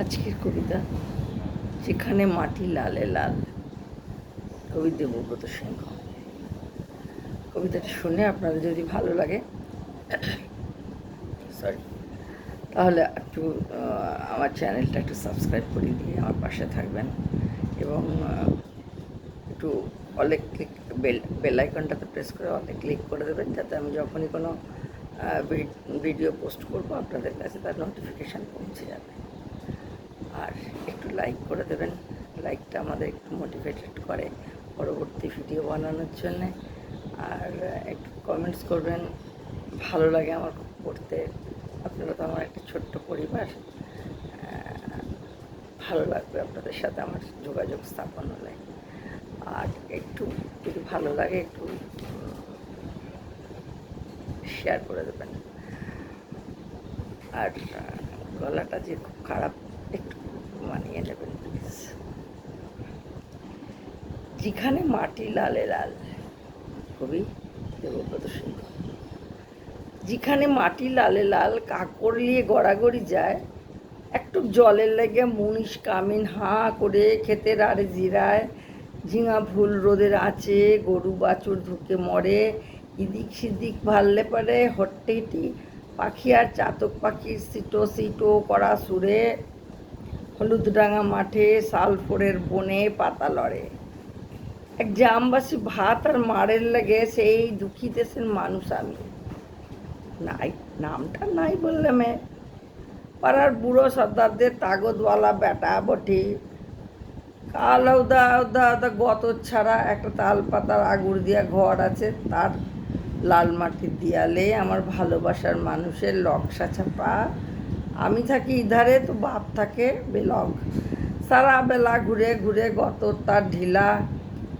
আজকের কবিতা। যেখানে মাটি লালে লাল। কবি দেবব্রত সিংহ। কবিতাটা শুনে আপনাদের যদি ভালো লাগে সরি তাহলে একটু আমার চ্যানেলটা একটু সাবস্ক্রাইব করে দিয়ে আমার পাশে থাকবেন এবং একটু অলে ক্লিক, বেল বেল আইকনটাতে প্রেস করে অলে ক্লিক করে দেবেন যাতে আমি যখনই কোনো ভিডিও পোস্ট করব আপনাদের কাছে তার নোটিফিকেশান পৌঁছে যাবে। আর একটু লাইক করে দেবেন। লাইকটা আমাদের একটু মোটিভেটেড করে পরবর্তী ভিডিও বানানোর জন্যে। আর একটু কমেন্টস করবেন, ভালো লাগে আমার পড়তে। আপনারা তো আমার একটা ছোট্ট পরিবার। ভালো লাগবে আপনাদের সাথে আমার যোগাযোগ স্থাপন হলে আর একটু যদি ভালো লাগে, একটু শেয়ার করে দেবেন। আর, গলাটা যে খুব খারাপ, একটু মানিয়ে নেবেন প্লিজ যেখানে মাটি লালে লাল কবি দেবব্রত সিংহ যেখানে মাটি লালে লাল, কাকড় নিয়ে গড়াগড়ি যায়, একটু জলের লেগে মুনিশ কামিন হাঁ করে খেতে আরে জিরায়, ঝিঙা ফুল রোদের আঁচে গরু বাছুর ধুকে মরে, ইদিক সিদিক ভাললে পারে হট্টেটি, পাখি আর চাতক পাখির সিটো সিটো করা সুরে হলুদডাঙ্গা মাঠে, সালফোরের বনে পাতা লড়ে। এক জামবাসী ভাত আর মারের লাগে, সেই দুঃখী দেশের মানুষ আমি। নাই, নামটা নাই বললে মে। পাড়ার বুড়ো সর্দারদের তাগদওয়ালা বেটা বটে। কাল ওদা ওদা ওদা গত ছাড়া একটা তাল পাতার আগুর দিয়া ঘর আছে, তার লাল মাটির দিয়ালে। আমার ভালোবাসার মানুষের লকসা ছাপা আমি থাকি ইধারে, তো বাপ থাকে বেলগ সারা বেলা ঘুরে ঘুরে গত তার ঢিলা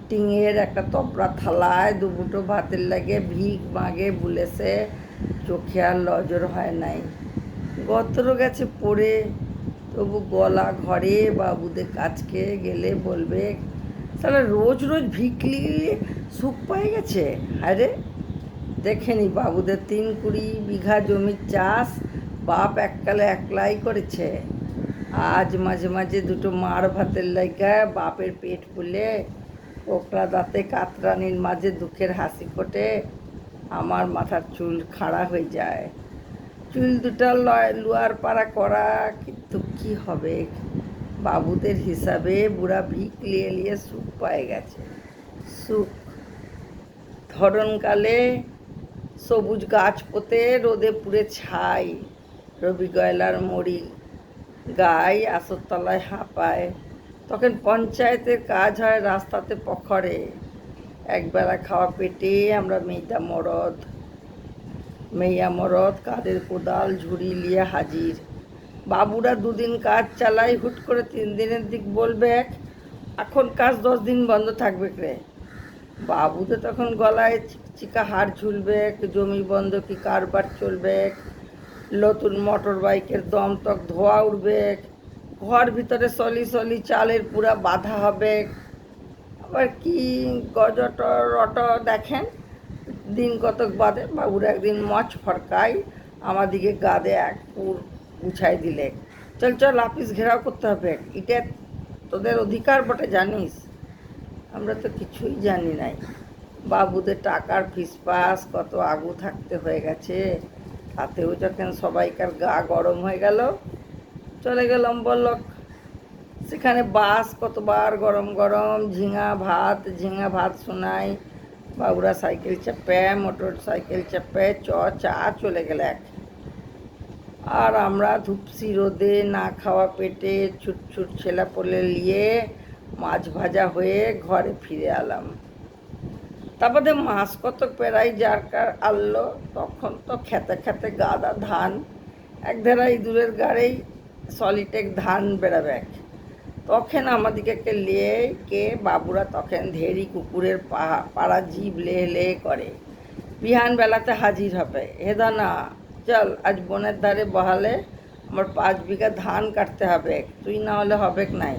টিঙের একটা তপড়া থালায় দুবুটো ভাতের লাগে ভিক মাগে বুলেছে, চোখে আর লজর হয় নাই। গতরও গেছে পড়ে, তবু গলা ঘরে বাবুদের কাছকে গেলে বলবে তাহলে রোজ রোজ ভিকলি সুখ পাই গেছে? আরে দেখেনি বাবুদের তিন কুড়ি বিঘা জমির চাষ বাপ এককালে একলাই করেছে। আজ মাঝে মাঝে দুটো মার ভাতের লাইকা বাপের পেট ফুলে পোকরা দাঁতে কাতরানির মাঝে দুঃখের হাসি ফোটে, আমার মাথার চুল খাড়া হয়ে যায়। চুল দুটা লয়, লুয়ার পাড়া করা, কিন্তু কী হবে? বাবুদের হিসাবে বুড়া ভিক লিয়ে লিয়ে সুখ পায়ে গেছে। সুখ। ধরনকালে সবুজ গাছ পোতে, রোদে পুড়ে ছাই। রবি গয়লার মরি গাই, আসরতলায় হাঁপায়। তখন পঞ্চায়েতের কাজ হয় রাস্তাতে পখরে। একবেলা খাওয়া পেটে আমরা মেয়েটা মরদ। মেয়া মরদ, কাদের কোদাল, ঝুড়ি লিয়ে হাজির। বাবুরা দুদিন কাজ চালাই হুট করে তিন দিনের দিক বলবে এখন কাজ দশ দিন বন্ধ থাকবে রে। বাবুতে তখন গলায় চিকা হার ঝুলবে, জমি বন্ধ কি কারবার চলবে নতুন মোটর বাইকের দম তক ধোয়া উঠবে ঘর ভিতরে সলি সলি চালের পুরা বাধা হবে। আবার কি গজটর রট দেখেন? দিন কতক বাদে বাবুর একদিন মচ ফরকাই আমাদিকে গাদে এক পুর গুছাই দিলে। চল চল, আপিস ঘেরাও করতে হবে। এটা তোদের অধিকার বটে, জানিস? আমরা তো কিছুই জানি নাই। বাবুদের টাকার ফিসফাস, কত আগু থাকতে হয়ে গেছে। তাতেও যখন সবাইকার গা গরম হয়ে গেল, চলে গেলাম বলক সেখানে বাস কতবার গরম গরম, ঝিঙা ভাত ঝিঙা ভাত শোনাই, বাবুরা সাইকেল চাপে, মোটর সাইকেল চাপে, চ, চা, চলে গেল এক। আর আমরা ধূপসি রোদে না খাওয়া পেটে ছুট ছুট ছেলা পোলে নিয়ে মাছ ভাজা হয়ে ঘরে ফিরে এলাম। তারপরে মাস কত পেরাই যার কার আনলো তখন তো খেতে খেতে গাদা ধান, এক ধারা ইঁদুরের গাড়েই সলিটেক ধান বেড়াবে তখন আমাদিকে লিয়ে কে বাবুরা তখন ধেরি কুকুরের পা- পাড়া জীব লে লে করে। বিহান বেলাতে হাজির হবে। হেদা না চল, আজ বনের ধারে বহালে আমার পাঁচ বিঘা ধান কাটতে হবে তুই না হলে হবে নাই।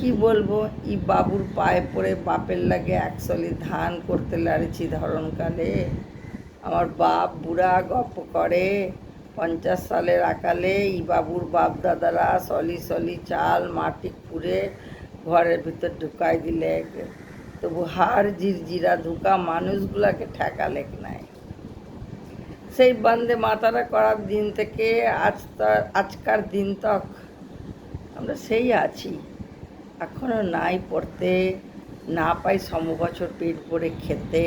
কি বলব? ই বাবুর পায়ে পড়ে বাপের লাগে একসলি ধান করতে লাড়েছি ধরনকালে আমার বাপ বুড়া গপ করে পঞ্চাশ সালের আকালে। ই বাবুর বাপ দাদারা সলি সলি চাল মাটি খুঁড়ে ঘরের ভিতর ঢুকাই দিলে। তবু হার জিরজিরা ঢুকা মানুষগুলাকে ঠেকালে নাই। সেই বন্দে মাতারা করার দিন থেকে আজ আজকার দিন তক আমরা সেই আছি। এখনও নাই পড়তে, না পাই সমবছর পেট ভরে খেতে।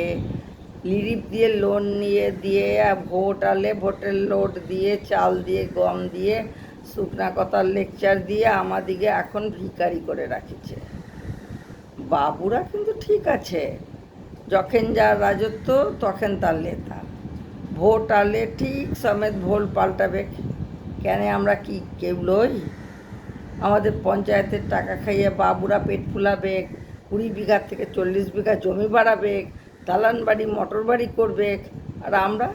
লিরিপ দিয়ে লোন নিয়ে দিয়ে, ভোট আলে ভোটের লোট দিয়ে, চাল দিয়ে, গম দিয়ে, শুকনা কথার লেকচার দিয়ে আমাদিকে এখন ভিখারি করে রাখিছে। বাবুরা কিন্তু ঠিক আছে, যখন যার রাজত্ব তখন তার লেতা ভোট আলে ঠিক সমেত ভোল পাল্টাবে। কেন আমরা কি কেউ লই? আমাদের পঞ্চায়েতের টাকা খাইয়ে বাবুরা পেট ফুলাবে, কুড়ি বিঘা থেকে চল্লিশ বিঘা জমি বাড়াবে, দালান বাড়ি, মোটর বাড়ি করবে। আর আমরা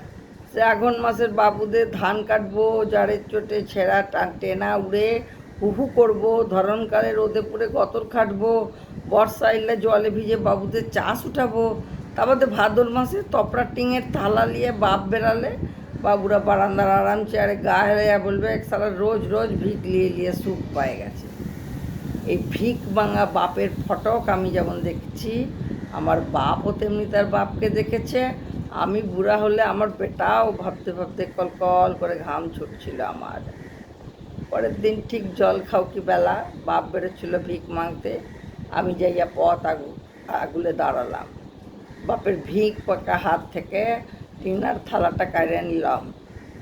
আঘন মাসের বাবুদের ধান কাটবো, জাড়ের চোটে ছেঁড়া টা- টেনা উড়ে হুহু করব ধরনকালে রোদে পুড়ে গতর খাটবো, বর্ষা এলে জলে ভিজে বাবুদের চাষ উঠাবো। তারপরে ভাদর মাসে তপরা টিঙের থালা নিয়ে বাপ বাবুরা বারান্দার আরাম চেয়ারে গা হেলাইয়া বলবে সারা রোজ রোজ ভিক লিয়ে লিয়ে সুখ পায়ে গেছে। এই ভিক ভাঙা বাপের ফটক আমি যেমন দেখছি, আমার বাপও তেমনি তার বাপকে দেখেছে। আমি বুড়া হলে আমার বেটাও ভাবতে ভাবতে কলকল করে ঘাম ছুটছিল আমার। পরের দিন ঠিক জল খাও কি বেলা, বাপ বেরোচ্ছিল ভিক মাংতে আমি যাইয়া পথ আগু, আগুলে দাঁড়ালাম। বাপের ভিক পাকা হাত থেকে টিনার থালাটা কাড়িয়ে নিলাম।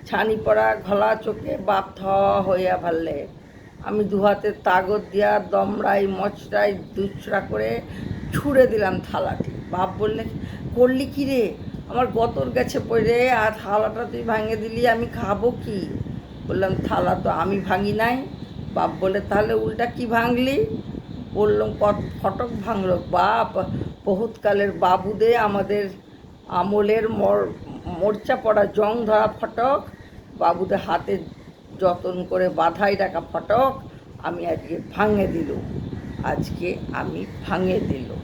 ছানি পড়া ঘলা চোখে বাপ থ হইয়া ভাললে। আমি দুহাতে তাগত দিয়া দমড়াই, মচড়াই, দুচড়া করে ছুঁড়ে দিলাম থালাটি। বাপ বললে, করলি কি রে? আমার গতর গেছে পড়ে আর থালাটা তুই ভাঙে দিলি, আমি খাব কি? বললাম, থালা তো আমি ভাঙি নাই। বাপ বলে তাহলে উল্টা কি ভাঙলি? বললাম, কত ফটক ভাঙলো। বাপ বহুতকালের বাবুদে আমাদের আমলের মর, মোর্চা পড়া জং ধরা ফটক, বাবুদের হাতে যতন করে বাধাই রাখা ফটক, আমি আজকে ভাঙে দিল আজকে আমি ভাঙে দিলুম।